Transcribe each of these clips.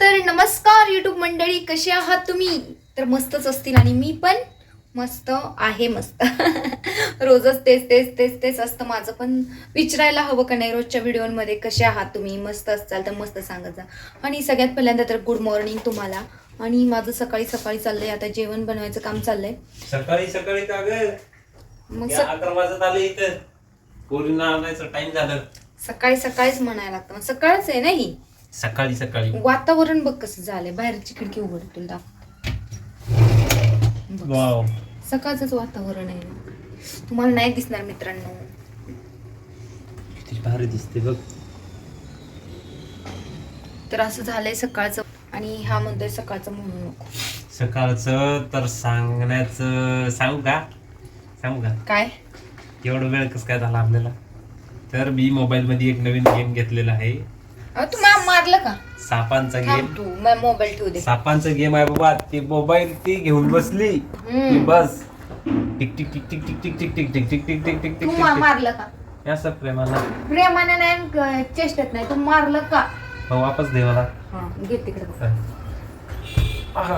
तर नमस्कार युट्यूब मंडळी कशी आहात तुम्ही? तर मस्तच असतील आणि मी पण मस्त आहे मस्त. रोजच तेच तेच तेच तेच असतं माझं पण. विचारायला हवं का नाही रोजच्या व्हिडिओमध्ये? कसे आहात तुम्ही? मस्त असताल तर मस्त सांगत जा. आणि सगळ्यात पहिल्यांदा तर गुड मॉर्निंग तुम्हाला. आणि माझं सकाळी सकाळी चाललंय आता जेवण बनवायचं काम चाललंय. सकाळी सकाळी का मग अकरा वाजत आले इथं. टाइम झालं. सकाळी सकाळीच म्हणायला लागतं. सकाळच आहे ना ही? सकाळी सकाळी. वातावरण बघ कसं झालंय. बाहेरची खिडकी उघड तुला दाखवते. बघ. वाव. सकाळचंच वातावरण आहे. तुम्हाला नाही दिसणार मित्रांनो. किती भारी दिसते बघ. तर असं झालंय सकाळचं आणि हा म्हणतोय सकाळचं म्हणू नको. सकाळचं तर सांगण्याचं सांगू का? सांगू का? काय? एवढं वेळ कसं काय झाला आपल्याला? तर मी मोबाईल मध्ये एक नवीन गेम घेतलेला आहे. अहो, तू मा- मारलं का सापांचा गेम थांब तू मोबाईल ठेवू दे सापांचा गेम आहे बाबा ते मोबाईल ती घेऊन बसली की हम्म. बस tick tick tick tick tick tick tick tick tick tick tick tick tick तू टिक मा- टिक मारलं का असं प्रेमाला प्रेमाने नाही क- चेष्टेत नाही तू मारलं का हो वापस दे मला हा घे तिकडे बघ. आह,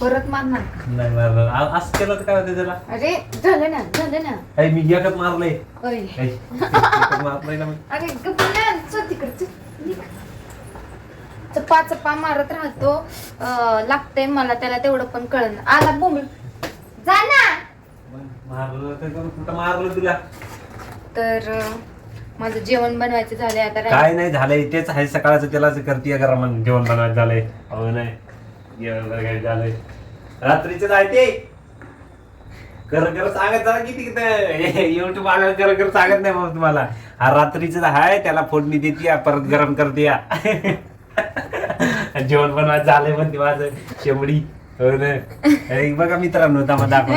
परत मारणार का? नाही मारलं आ- असं केलं तर काय होतं त्याला अरे झालं ना झालं ना अरे मी एकच मारलंय. ऐ, एकच मारलंय ना मी. अरे गप्प ना चल तिकडे चल. निघ. चपा चपा मारत राहतो. लागतंय मला त्याला तेवढं पण कळण. आला बोंबल जा ना. मारलं कुठं तुला? तर माझं जेवण बनवायचं झालंय आता. काय नाही झालंय. तेच आहे सकाळचं त्याला करते करा मग जेवण बनवायचं झालंय. हो नाही. जेवण झालंय. रात्रीच आहे ते. कर कर सांगत जरा किती युट्यूब आल्यावर कर कर सांगत नाही मग तुम्हाला. हा रात्रीच आहे त्याला फोडणी देते परत गरम करते जेवण बनवायचं झालंय म्हणते माझं. शेमडी हो ना. बघा मित्रांनो तमा दाखव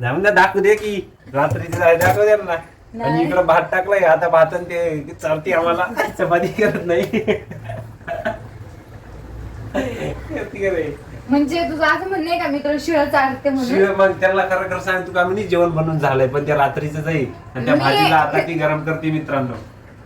जाऊन दाखवू दे की. रात्रीच आहे दाखव द्या ना. आणि. इकडं भात टाकलाय. आता भात ते चालते आम्हाला चपाती करत नाही? म्हणजे तुझं असं म्हणणं आहे का मी तुला शिळ चालते म्हणून? शिवाय मग त्याला खरं खरं सांगतो का मी जेवण बनवून झालंय पण त्या रात्रीच आहे. आणि त्या मी- भाजीला आता ती गरम करते मित्रांनो.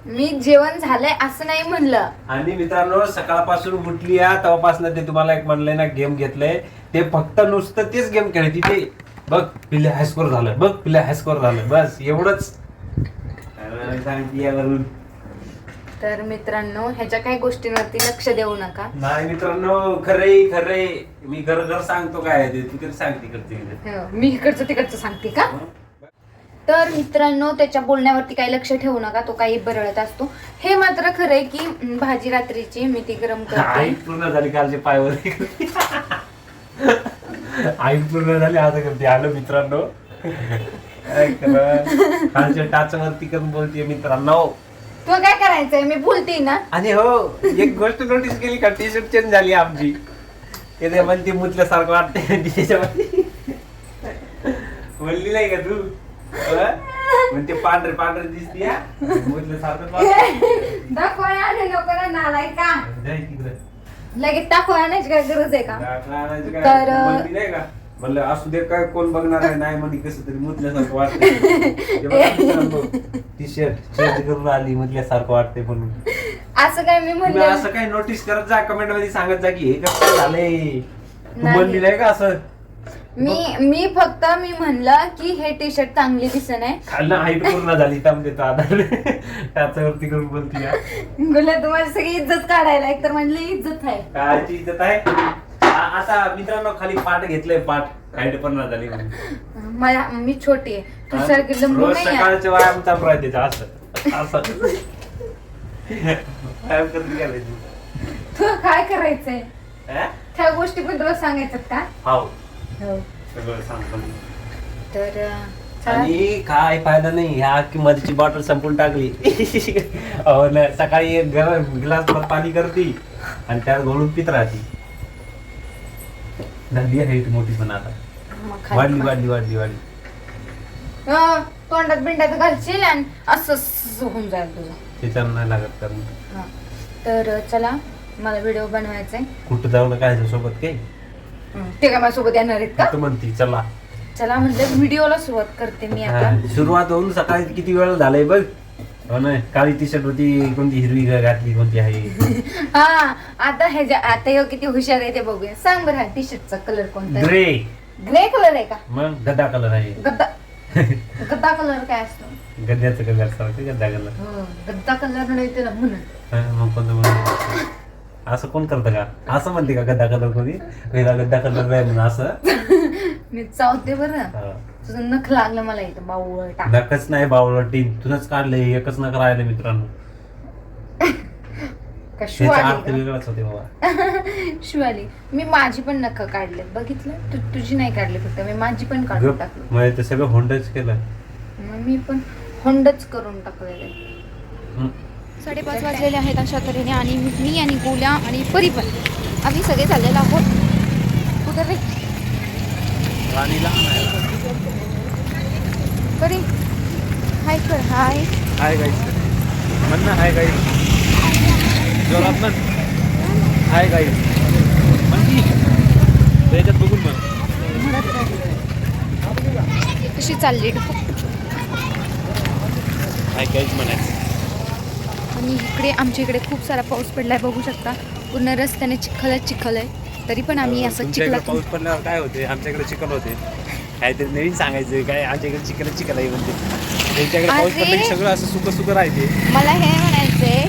मी जेवण झालंय असं नाही म्हणलं. आणि मित्रांनो सकाळपासून उठली या तेव्हापासून ते तुम्हाला एक म्हणलंय ना गेम घेतलंय. ते फक्त नुसतं तेच गेम खेळते ते. बघ पिल्ले हायस्कोर झालं. बघ पिल्ले हायस्कोर झालं. बस एवढंच. अरे, सांगते यावरून. तर मित्रांनो ह्याच्या काही गोष्टींवरती लक्ष देऊ नका. नाही मित्रांनो खरे खरे मी घर घर सांगतो काय आहे ते. तू तरी सांग तिकडचे हो, मी इकडचं तिकडचं सांगते का? तर मित्रांनो त्याच्या बोलण्यावरती काही लक्ष ठेवू नका तो काही बरळत असतो. हे मात्र खरंय की भाजी रात्रीची मी ती गरम आई करते. पूर्ण झाली कालचे पायवर आई पूर्ण झाली आता करते. आलो मित्रांनो. काय कालच्या टाचावरती करून बोलते मित्रांनो. तुला काय करायचंय? मी बोलते ना. आणि हो एक गोष्ट नोटीस केली का? टी शर्ट चेंज झाली आमची. ते ते म्हणते मुतल्यासारखं वाटते त्याच्यामध्ये. बोलली नाही का तू? म्हणते पांढरे पांढरे दिसते हा? नको ना नालाय का जाय तिकडं. लगेच दाखवा आणायची काय गरज आहे का? दाखला आणायचं काय? तर, म्हणली नाही का? म्हणलं असू दे काय कोण बघणार आहे नाही म्हणजे कसं तरी मुतल्यासारखं वाटतं टी शर्ट चेंज करून आली मुतल्यासारखं वाटते म्हणून. असं काय मी तुम्ही म्हणलं असं काही नोटीस करत जा कमेंटमध्ये सांगत जा की हे कसं झालंय? तू नाही का असं? मी मी फक्त मी म्हणलं की हे टी शर्ट चांगली दिसत हाईट पूर्ण झाली आधार. त्याच्यावरती करून बोलती. गुला तुम्हाला सगळी इज्जत काढायला एक तर म्हणली इज्जत आहे. कायची इज्जत आहे. आ- आता मित्रांनो खाली पाठ घेतलंय पाठ. हाईट पूर्ण झाली म्हणून. मला मी छोटी आहे. तू सारखी लिंबू रोज नाही आहे. सकाळच्या व्यायाम चालू असं. असं. व्यायाम करते का रे तू? तुला काय करायचंय? हा? त्या गोष्टी पण तुला सांगायच्यात का? हाव. हो. सगळं सांगतो. मी. तर चला. आणि काय फायदा नाही ह्या की मधीची बॉटल संपून टाकली. ना सकाळी एक गरम ग्लास भर पाणी करती आणि त्यात घोळून पित राहती. झाली आहे ती मोठी पण आता. मग खाली वाढली वाढली वाढली वाढली. तोंडात बिंडात घालशील आणि असं स- होऊन जाईल तुझं. त्याच्यावर नाही लागत कारण. हा. तर चला मला व्हिडिओ बनवायचा आहे कुठं जाऊ नका सोबत काही ते काय माझ्यासोबत येणार आहेत का? तू म्हणती चला. चला म्हणजे व्हिडिओला सुरुवात करते मी आता. हा, सुरुवात होऊन सकाळी किती वेळ झालाय बघ? हो ना काळी टी शर्ट होती कोणती हिरवी घातली कोणती आहे? हा आता हे जे- आता हे किती हुशार आहे ते बघूया. सांग बरं हा टी शर्टचा कलर कोणता आहे? ग्रे ग्रे कलर आहे का? मग गद्दा कलर आहे. गद्दा गद्दा कलर काय असतो? गद्द्याचं कलर सारखं गद्दा कलर गद्दा कलर नाही त्याला म्हणून. मग कोणतं म्हणून असं कोण करतं का? असं म्हणते का गद्दा कलर कोणी? पहिला गद्दा कलर आहे म्हणून असं? मी चावते बरं. हा. तुझं नख लागलं मला इथं टाक. नकच नाही बावळटी तुझंच काढले एकच नक राहिले मित्रांनो. का शिव त्याचा आली अर्थ का? वेगळाच होते बाबा. शिव आली मी माझी पण नख काढले बघितलं? तू तुझी नाही काढली फक्त मी माझी पण काढून गप. टाकली. म्हणजे ते सगळं होंडच केलं. मग मी पण होंडच करून टाकलेले हम्म. साडेपाच वाजलेले आहेत अशा तऱ्हेने आणि मी आणि गोल्या आणि परी पण. आम्ही सगळे चाललेलो आहोत. कुठं रे. परी. हाय कर हाय. हाय गाईस म्हण ना हाय गाईस जोरात म्हण. हाय गाईस म्हण की. त्याच्यात बघून म्हण. कशी चालली? हाय गाईस म्हणायचं. आणि इकडे आमच्या इकडे खूप सारा पाऊस पडलाय बघू शकता. पूर्ण रस्त्याने चिखलच चिखल आहे. तरी पण आम्ही असं चिखलात पाऊस पडल्यावर काय होते? आमच्या इकडे चिखल होते. काहीतरी नवीन सांगायचं काय? आमच्या इकडे चिखल चिखल आहे म्हणते त्यांच्याकडे पाऊस! पडला सगळं असं सुकं सुकं राहते. मला हे म्हणायचंय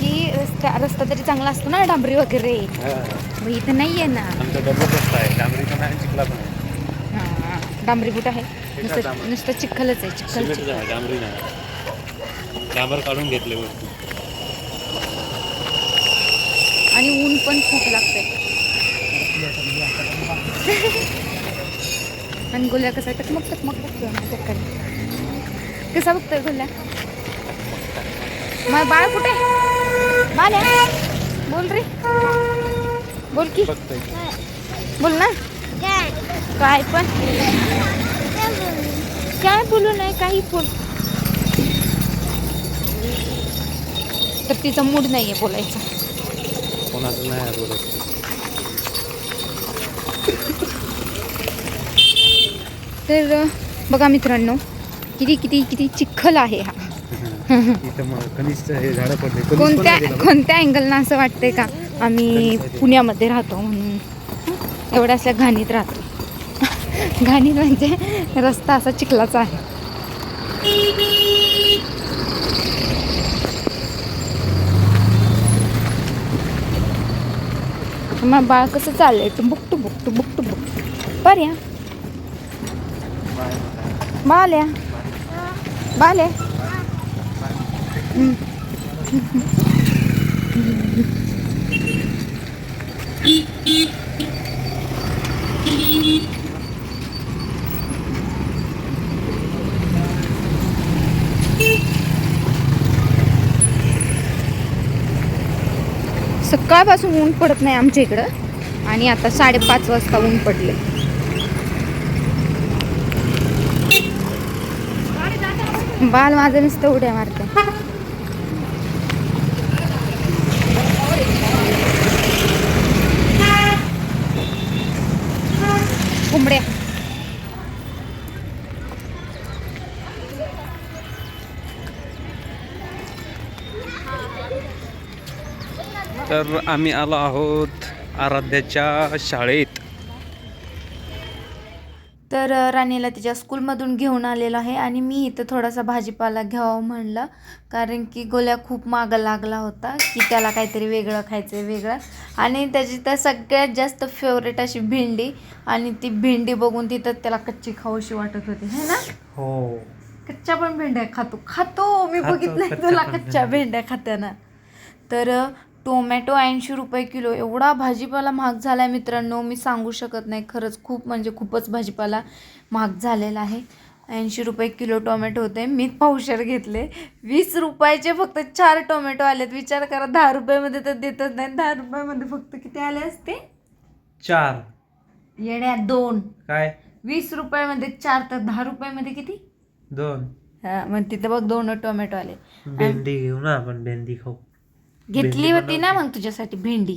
की रस्ता रस्ता तरी चांगला असतो ना डांबरी वगैरे. हा. मग इथं नाही आहे ना. आमचा डबल रस्ता आहे डांबरी पण आहे चिखला पण आहे. हा, डांबरी बुट आहे? नुसतं? नुसतं चिखलच आहे चिखल आहे. डांबरी नाही. डांबर काढून घेतले वरती आणि ऊन पण खूप लागतंय. आणि गोल्या कसा टकमक टकमक मग कसा बघतोय गोल्या? मग बाळ कुठे? बाळ बोल रे. बोल की. बोल ना. काय पण. काय बोलू नाही काही बोल. तर तिचा मूड नाही आहे बोलायचा. कोणाचं नाही बोलत तर बघा मित्रांनो किती किती किती चिखल आहे हा. कोणत्या. कोणत्या अँगलनं असं वाटतंय का? आम्ही पुण्यामध्ये राहतो म्हणून. एवढ्या असल्या घाणीत राहतो. घाणीत म्हणजे रस्ता असा चिखलाचा आहे. मग बाळ कसं चाललंय? टुबुक टुबुक टुबुक टुबुक पर्या बाल्या बाल्या हम्म. सकाळपासून ऊन पडत नाही आमच्या इकडं. आणि आता साडेपाच वाजता ऊन पडले बाल माझं नुसतं उड्या मारते कोंबड्या तर आम्ही आलो आहोत आराध्याच्या शाळेत. तर राणीला तिच्या स्कूलमधून घेऊन आलेलो आहे आणि मी इथं थोडासा भाजीपाला घ्यावा म्हणलं. कारण की गोल्या खूप मागं लागला होता की त्याला काहीतरी वेगळं खायचं आहे वेगळं. आणि त्याची तर सगळ्यात जास्त फेवरेट अशी भेंडी आणि ती भेंडी बघून तिथं त्याला कच्ची खाऊशी वाटत होती है ना? हो. कच्च्या पण भेंड्या खातो. खातो मी कच्च्या तुला कच्च्या भेंड्या. खाताना. तर टोमॅटो ऐंशी रुपये किलो. एवढा भाजीपाला महाग झाला आहे मित्रांनो मी सांगू शकत नाही. खरंच खूप म्हणजे खूपच भाजीपाला महाग झालेला आहे. ऐंशी रुपये किलो टोमॅटो होते. मी पावशर घेतले. वीस रुपयाचे फक्त चार टोमॅटो आलेत. विचार करा दहा रुपयामध्ये तर देतच नाही. दहा रुपयामध्ये फक्त किती आले असते? चार. येण्या दोन. काय? वीस रुपयामध्ये चार तर दहा रुपयामध्ये किती? दोन. हा मग तिथं बघ दोन टोमॅटो आले. भेंडी घेऊ ना आपण भेंडी खाऊ. घेतली भेंडी होती ना मग तुझ्यासाठी भेंडी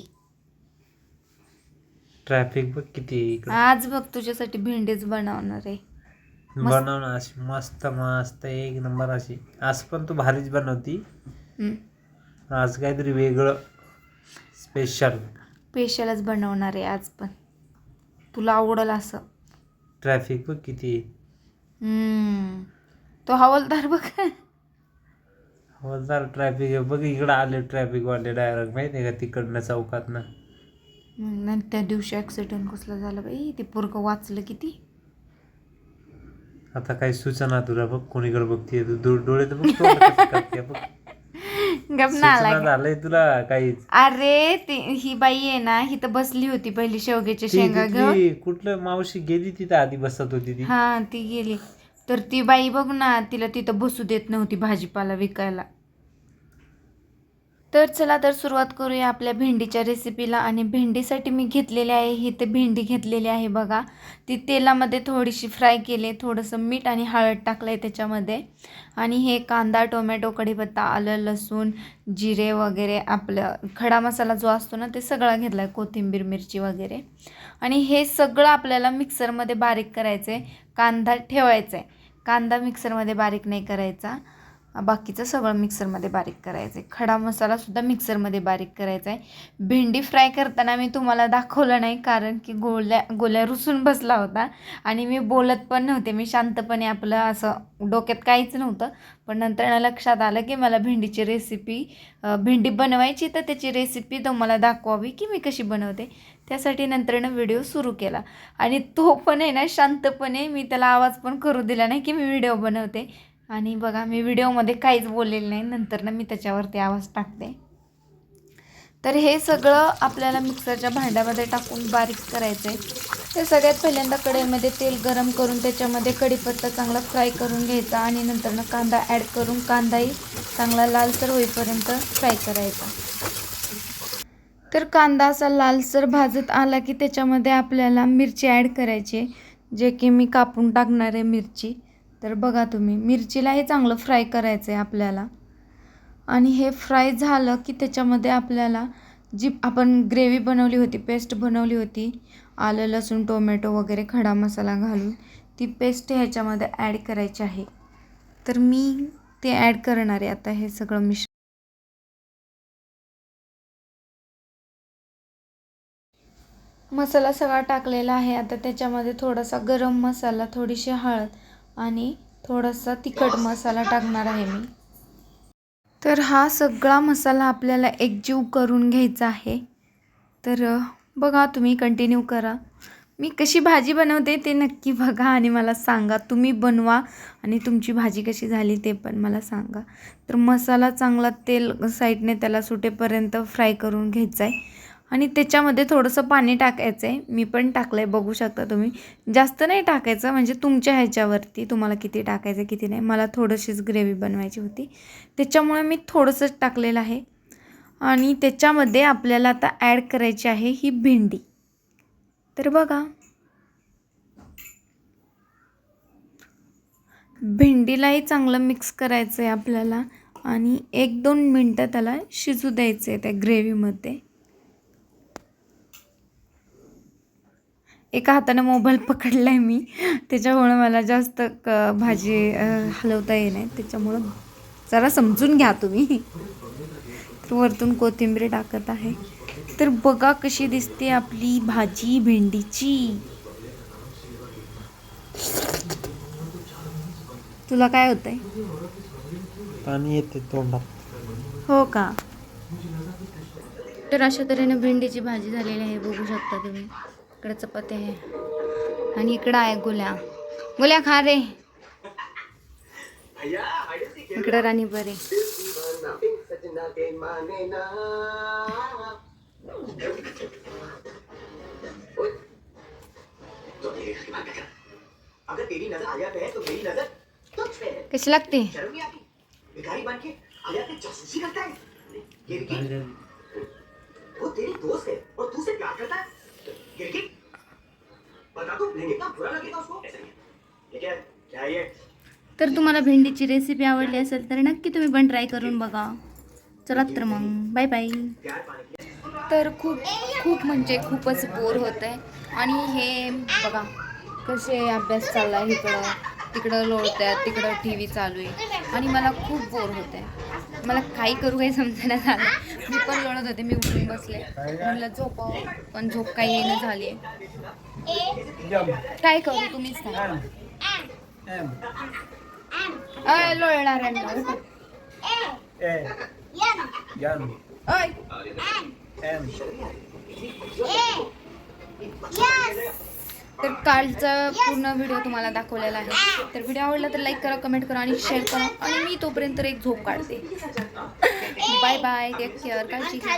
ट्रॅफिक बघ किती आहे इकडं. आज बघ तुझ्यासाठी भेंडीच बनवणार आहे मस्त. बनव ना अशी मस्त मस्त एक नंबर अशी आज पण तू भारीच बनवती हम्म. आज काहीतरी वेगळं स्पेशल स्पेशलच बनवणार आहे आज पण तुला आवडल असं ट्रॅफिक बघ किती आहे. हम्म. तो हवालदार बघ हवालदार ट्रॅफिक आहे बघ इकडं आले ट्रॅफिक वाले डायरेक्ट माहिती आहे का तिकडनं चौकात ना मग त्या दिवशी ऍक्सिडेंट कसला झाला बाई? ते पोरगं वाचलं किती? आता काही सुचना तुला बघ कोणीकडे बघते तू. दो- डोळे तर बघ तोंड कसं करते बघ. गप सुचना ना झालंय तुला काहीच. अरे ती ही बाई आहे ना ही तर बसली होती पहिली शेवग्याच्या ती शेंगा घेऊन. तिथली कुठलं मावशी गेली तिथं आधी बसत होती ती? हा ती गेली. तर ती बाई बघ ना तिला तिथं बसू देत नव्हती भाजीपाला विकायला. तर चला तर सुरुवात करूया आपल्या भेंडीच्या रेसिपीला आणि भेंडीसाठी मी घेतलेली आहे ही ते भेंडी घेतलेली आहे बघा. ती तेलामध्ये थोडीशी फ्राय केली थोडंसं मीठ आणि हळद टाकलं आहे त्याच्यामध्ये. आणि हे कांदा टोमॅटो कढीपत्ता आलं लसूण जिरे वगैरे आपलं खडा मसाला जो असतो ना ते सगळा घेतला आहे कोथिंबीर मिरची वगैरे. आणि हे सगळं आपल्याला मिक्सरमध्ये बारीक करायचं आहे कांदा ठेवायचा आहे कांदा मिक्सरमध्ये बारीक नाही करायचा. बाकीचं सगळं मिक्सरमध्ये बारीक करायचं आहे खडा मसालासुद्धा मिक्सरमध्ये बारीक करायचा आहे भेंडी फ्राय करताना मी तुम्हाला दाखवलं नाही कारण की गोल्या गोल्या रुसून बसला होता. आणि मी बोलत पण नव्हते. मी शांतपणे आपलं असं डोक्यात काहीच नव्हतं. पण नंतर लक्षात आलं की मला भेंडीची रेसिपी भेंडी बनवायची तर त्याची रेसिपी तुम्हाला दाखवावी की मी कशी बनवते. त्यासाठी नंतरनं व्हिडिओ सुरू केला. आणि तो पण आहे ना शांतपणे मी त्याला आवाज पण करू दिला नाही की मी व्हिडिओ बनवते. आणि बघा मी व्हिडिओमध्ये काहीच बोललेलं नाही. नंतरनं मी त्याच्यावरती आवाज टाकते. तर हे सगळं आपल्याला मिक्सरच्या भांड्यामध्ये टाकून बारीक करायचं आहे ते सगळ्यात पहिल्यांदा कढईमध्ये तेल गरम करून त्याच्यामध्ये कढीपत्ता चांगला फ्राय करून घ्यायचा आणि नंतरनं कांदा ॲड करून कांदाही चांगला लालसर होईपर्यंत फ्राय करायचा. तर कांदा असा लालसर भाजत आला की त्याच्यामध्ये आपल्याला मिरची ॲड करायची आहे, जे की मी कापून टाकणार आहे मिरची. तर बघा तुम्ही मिरचीलाही चांगलं फ्राय करायचं आहे आपल्याला. आणि हे फ्राय झालं की त्याच्यामध्ये आपल्याला जी आपण ग्रेव्ही बनवली होती पेस्ट बनवली होती आलं लसूण टोमॅटो वगैरे खडा मसाला घालून ती पेस्ट ह्याच्यामध्ये ॲड करायची आहे. तर मी ते ॲड करणार आहे आता हे सगळं मिश्रण. मसाला सगळा टाकलेला आहे. आता त्याच्यामध्ये थोडासा गरम मसाला थोडीशी हळद आणि थोडासा तिखट मसाला टाकणार आहे मी. तर हा सगळा मसाला आपल्याला एकजीव करून घ्यायचा आहे. तर बघा तुम्ही कंटिन्यू करा. मी कशी भाजी बनवते ते नक्की बघा आणि मला सांगा. तुम्ही बनवा आणि तुमची भाजी कशी झाली ते पण मला सांगा. तर मसाला चांगला तेल साईडने त्याला सुटेपर्यंत फ्राय करून घ्यायचा आहे. आणि त्याच्यामध्ये थोडंसं पाणी टाकायचं आहे मी पण टाकलं आहे बघू शकता तुम्ही. जास्त नाही टाकायचं म्हणजे तुमच्या ह्याच्यावरती तुम्हाला किती टाकायचं किती नाही. मला थोडीशीच ग्रेव्ही बनवायची होती. त्याच्यामुळे मी थोडंसंच टाकलेलं आहे. आणि त्याच्यामध्ये आपल्याला आता ॲड करायची आहे ही भेंडी. तर बघा. भेंडीलाही चांगलं मिक्स करायचं आहे आपल्याला. आणि एक दोन मिनटं त्याला शिजू द्यायचं आहे त्या ग्रेव्हीमध्ये. एका हाताने मोबाईल पकडला आहे मी. त्याच्यामुळं मला जास्त क भाजी हलवता येणार त्याच्यामुळं जरा समजून घ्या तुम्ही. तर वरतून कोथिंबीर टाकत आहे. तर बघा कशी दिसते आपली भाजी भेंडीची. तुला काय होतंय? पाणी येते तोंडात. हो का? तर अशा तऱ्हेने भेंडीची भाजी झालेली आहे बघू शकता तुम्ही. इकडे चपाती आहे. आणि इकडं आहे गुल्या. गुल्या खा रे. इकडं राणी बरे. अगर तेरी नजर आलिया पे है तो मेरी नजर तुझ पे है. कशी लागते? है? वो तेरी दोस्त है और तू उसे प्यार करता है? तर तुम्हाला भेंडीची रेसिपी आवडली असेल तर नक्की तुम्ही पण ट्राय करून बघा. चला तर मग. बाय बाय तर खूप खूप म्हणजे खूपच बोर होत आहे आणि हे बघा कसे अभ्यास चालला आहे इकडं तिकडं लोळत्यात तिकडं टी व्ही चालू आहे. आणि मला खूप बोर होत आहे मला काही करू काही समजेना झालं. मी पण लोळत होते मी उठून बसले. म्हणलं झोपावं पण झोप काही येणं झाली. काय करू तुम्हीच सांगा. उठा. अय. तर कालचा पूर्ण व्हिडिओ तुम्हाला दाखवलेला आहे. तर व्हिडिओ आवडला तर लाईक करा कमेंट करा आणि शेअर करा आणि मी तोपर्यंत एक झोप काढते. बाय बाय टेक केअर काळजी घ्या.